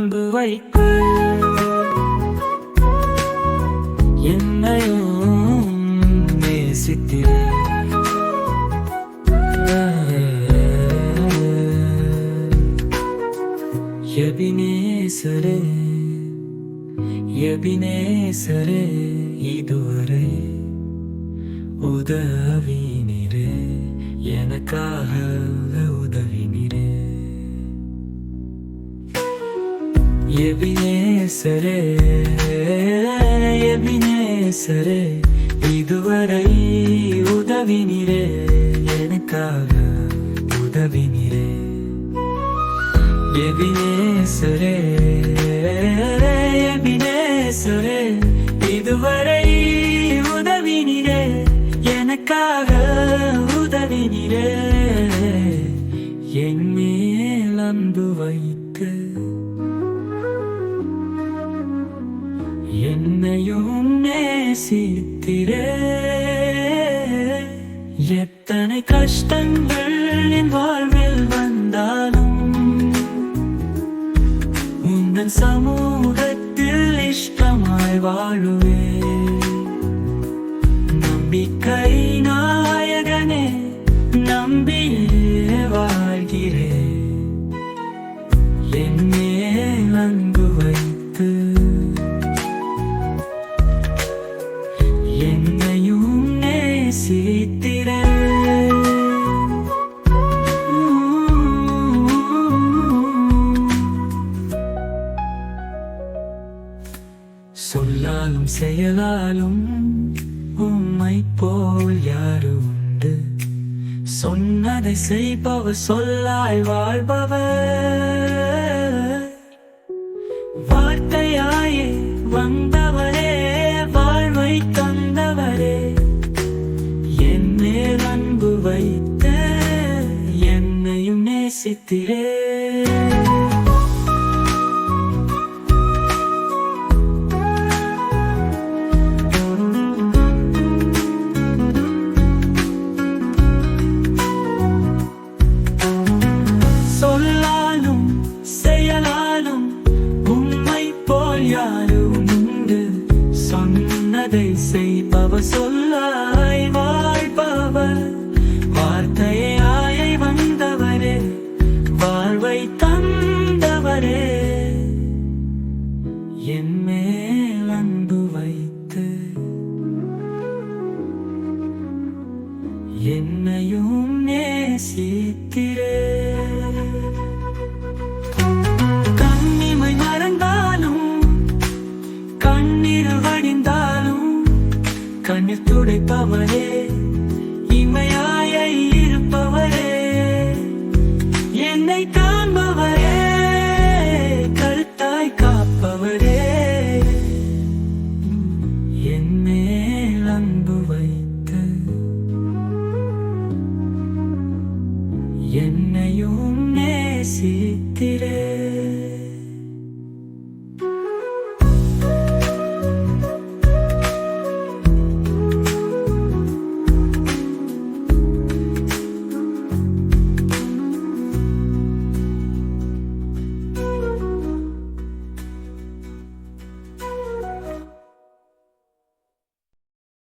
அன்பு வைத்து என்னையும் நேசித்திரு. எபினேசரே எபினேசரே இதுவரை உதவினிரே எனக்காக உதவினிரே. எபினேசரே எபினேசரே இதுவரை உதவினிரே எனக்காக உதவினிரே எபினேசரே எபினேசரே இதுவரை உதவினிரே எனக்காக உதவினிரே என் மேல் அன்பு வைத்து என்னையும் நேசித்திரே எத்தனை கஷ்டங்கள் என் வாழ்வில் நேசித்திரே சொல்லாலும் செயலாலும் உம்மை போல் யாரு உண்டு? சொன்னதை செய்பவர் சொல்லாய் வாழ்பவர். வார்த்தையாயே வந்தவரே என்னையும் நேசித்திரே சொல்லாலும் செயலாலும் என் மேல் அன்பு வைத்து என்னையும் நேசித்திரே கண்ணிமை மறந்தாலும் கண்ணீர் வடிந்தாலும் கண்ணில் துடைப்பவரே என்னையும் நேசித்திரே.